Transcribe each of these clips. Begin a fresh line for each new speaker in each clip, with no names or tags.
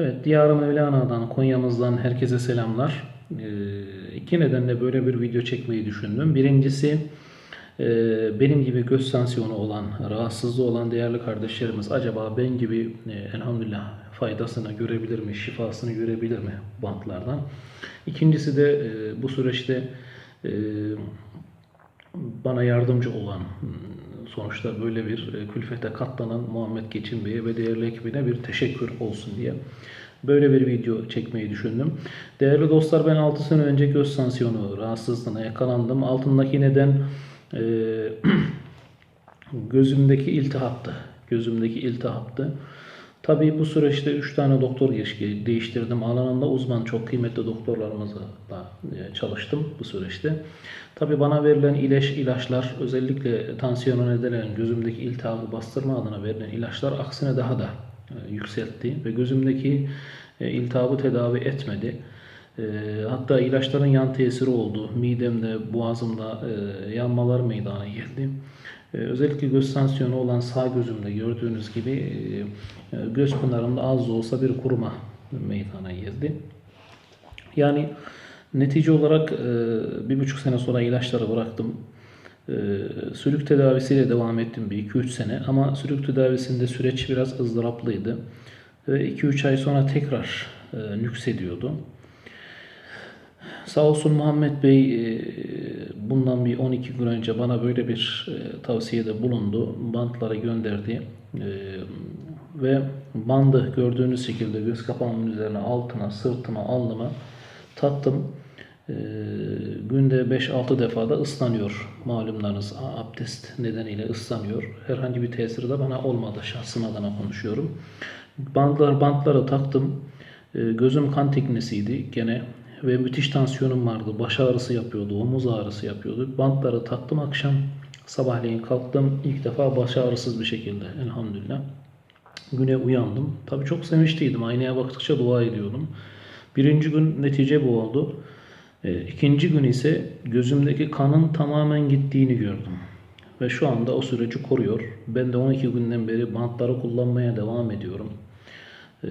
Evet, Diyar-ı Mevlana'dan, Konya'mızdan herkese selamlar. Ee, iki nedenle böyle bir video çekmeyi düşündüm. Birincisi, e, benim gibi göz tansiyonu olan, rahatsızlığı olan değerli kardeşlerimiz acaba ben gibi e, elhamdülillah faydasını görebilir mi, şifasını görebilir mi bantlardan? İkincisi de e, bu süreçte e, bana yardımcı olan sonuçta böyle bir e, külfete katlanan Muhammed Geçin Bey'e ve değerli ekibine bir teşekkür olsun diye böyle bir video çekmeyi düşündüm. Değerli dostlar ben 6 sene önce göz tansiyonu rahatsızlığına yakalandım. Altındaki neden e, gözümdeki iltihaptı. Gözümdeki iltihaptı. Tabii bu süreçte 3 tane doktor değiştirdim. Alanında uzman çok kıymetli doktorlarımızla da e, çalıştım bu süreçte. Tabii bana verilen ilaç, ilaçlar özellikle tansiyona neden gözümdeki iltihabı bastırma adına verilen ilaçlar aksine daha da e, yükseltti ve gözümdeki e, iltihabı tedavi etmedi. Hatta ilaçların yan tesiri oldu. Midemde, boğazımda yanmalar meydana geldi. E, özellikle göz tansiyonu olan sağ gözümde gördüğünüz gibi e, e, göz pınarımda az da olsa bir kuruma meydana geldi. Yani netice olarak e, bir buçuk sene sonra ilaçları bıraktım. Sülük tedavisiyle devam ettim bir 2-3 sene ama sülük tedavisinde süreç biraz ızdıraplıydı. Ve 2-3 ay sonra tekrar nüksediyordu. Sağ olsun Muhammed Bey e, bundan bir 12 gün önce bana böyle bir e, tavsiyede bulundu. Bantları gönderdi. E, Ve bandı gördüğünüz şekilde göz kapağımın üzerine altına, sırtıma, alnıma taktım. E, Günde 5-6 defa da ıslanıyor. Malumlarınız abdest nedeniyle ıslanıyor. Herhangi bir tesiri de bana olmadı. Şahsım adına konuşuyorum. Bantlar, bantları taktım. Gözüm kan teknesiydi gene ve müthiş tansiyonum vardı. Baş ağrısı yapıyordu, omuz ağrısı yapıyordu. Bantları taktım akşam. Sabahleyin kalktım. İlk defa baş ağrısız bir şekilde elhamdülillah. Güne uyandım. Tabii çok sevinçliydim. Aynaya baktıkça dua ediyordum. Birinci gün netice bu oldu. E, ikinci gün ise gözümdeki kanın tamamen gittiğini gördüm. Ve şu anda o süreci koruyor. Ben de 12 günden beri bantları kullanmaya devam ediyorum. Ee,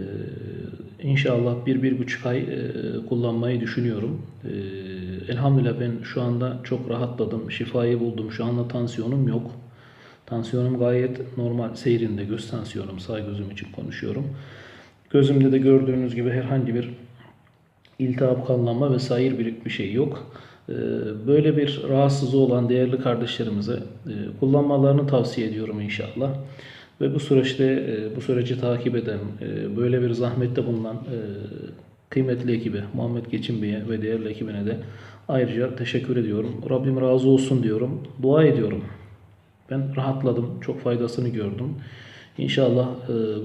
inşallah bir, bir buçuk ay e, kullanmayı düşünüyorum. Ee, elhamdülillah ben şu anda çok rahatladım. Şifayı buldum. Şu anda tansiyonum yok. Tansiyonum gayet normal seyrinde. Göz tansiyonum. Sağ gözüm için konuşuyorum. Gözümde de gördüğünüz gibi herhangi bir iltihap kanlanma vesaire bir, bir şey yok. Ee, Böyle bir rahatsızlığı olan değerli kardeşlerimize e, kullanmalarını tavsiye ediyorum inşallah. Ve bu süreçte e, bu süreci takip eden, e, böyle bir zahmette bulunan e, kıymetli ekibe, Muhammed Geçin Bey'e ve değerli ekibine de ayrıca teşekkür ediyorum. Rabbim razı olsun diyorum. Dua ediyorum. Ben rahatladım. Çok faydasını gördüm. İnşallah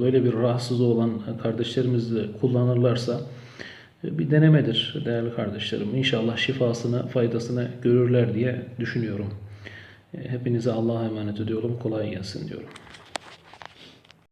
böyle bir rahatsızlığı olan kardeşlerimiz de kullanırlarsa bir denemedir değerli kardeşlerim. İnşallah şifasını, faydasını görürler diye düşünüyorum. Hepinize Allah'a emanet ediyorum. Kolay gelsin diyorum.